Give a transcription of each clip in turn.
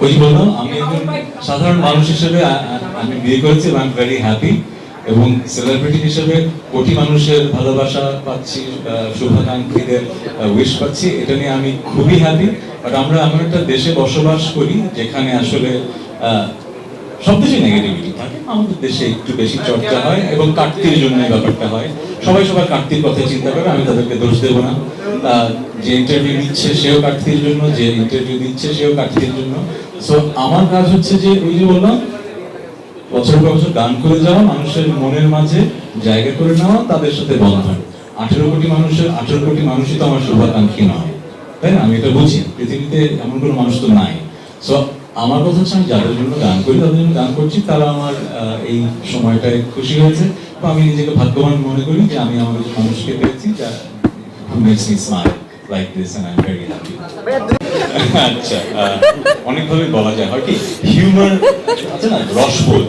ওই বললাম আমি একজন সাধারণ মানুষ হিসেবে আমি বিয়ে করেছি এবং আই ভেরি হ্যাপি এবং সেলিব্রিটি হিসেবে কোটি মানুষের ভালোবাসা পাচ্ছি শুভাকাঙ্ক্ষীদের উইশ পাচ্ছি, এটা নিয়ে আমি খুবই হ্যাপি বাট আমরা এমন একটা দেশে বসবাস করি যেখানে আসলে আহ, সব দেশে নেগেটিভিটি থাকে আমাদের দেশে একটু বেশি চর্চা হয় এবং কাটতির জন্য ব্যাপারটা হয়। সবাই সবার কাটতির কথা চিন্তা করে আমি তাদেরকে দোষ দেবো না। যে ইন্টারভিউ দিচ্ছে সেও কাটতির জন্য যে ইন্টারভিউ দিচ্ছে সেও কাটতির জন্য। সো আমার কাজ হচ্ছে যে ওই যে বললাম বছর পর বছর গান করে যাওয়া মানুষের মনের মাঝে জায়গা করে নেওয়া তাদের সাথে বন্ধন। আঠেরো কোটি মানুষের আঠেরো কোটি মানুষই তো আমার শুভাকাঙ্ক্ষী নয়। তাই না? আমি এটা বুঝি। পৃথিবীতে এমন কোনো মানুষ তো নাই। সো আমার কথা হচ্ছে আমি যাদের জন্য গান করি, তাদের জন্য গান করছি, তারা আমার এই সময়টায় খুশি হয়েছে। তো আমি নিজেকে ভাগ্যবান মনে করি যে আমি আমার কিছু মানুষকে পেয়েছি লাইক আচ্ছা অনেকভাবে বলা যায়, হয় কি? হিউমার আছে না, রসবোধ।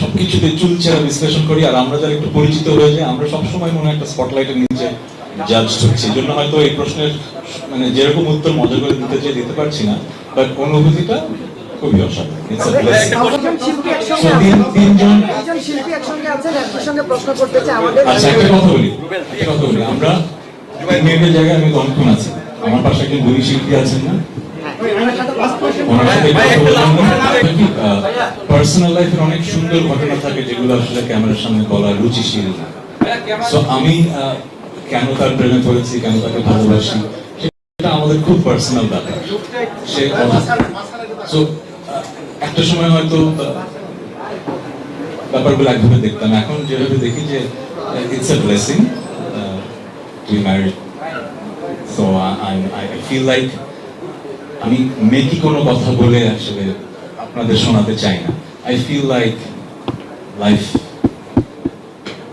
সবকিছুতে চুলচেরা বিশ্লেষণ করি আর আমরা যারা একটু পরিচিত হয়ে যাই আমরা সবসময় মনে হয় একটা স্পটলাইটের নিচে জাজ হচ্ছি। এই জন্য হয়তো এই প্রশ্নের মানে যেরকম উত্তর মজা করে দিতে চাই দিতে পারছি না বাট অনুভূতিটা খুবই আচ্ছা আমরা মেয়েদের জায়গায় আমি কনক্ষণ আছি। আমার পাশে একজন গুণী শিল্পী আছেন না? ওনার সাথে পার্সোনাল লাইফের অনেক সুন্দর ঘটনা থাকে যেগুলো আসলে ক্যামেরার সামনে বলা রুচিশীল না। সো আমি কেন তার প্রেমে পড়েছি, কেন তাকে ভালোবাসি, সেটা আমাদের খুব পার্সোনাল ব্যাপার। সে সো একটা সময় হয়তো ব্যাপারগুলো একভাবে দেখতাম। এখন যেভাবে দেখি যে it's a blessing to married so I I feel like আমি মেকি কোনো কথা বলে আসলে আপনাদের শোনাতে চাই না। I feel like life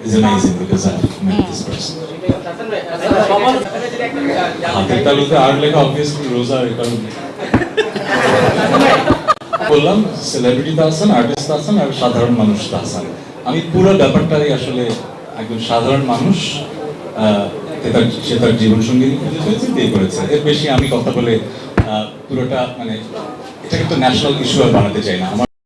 is amazing because I met this person হাতের আর লেখা অবভিয়াসলি রোজা কারণে। বললাম সেলিব্রিটি আর্টিস্ট আর সাধারণ মানুষ তাহসান আমি পুরো ব্যাপারটাই আসলে একজন সাধারণ মানুষ সে তার জীবন সঙ্গী করেছে। এর বেশি আমি কথা বলে পুরোটা মানে এটাকে তো ন্যাশনাল ইস্যু আর বানাতে চাই না। আমার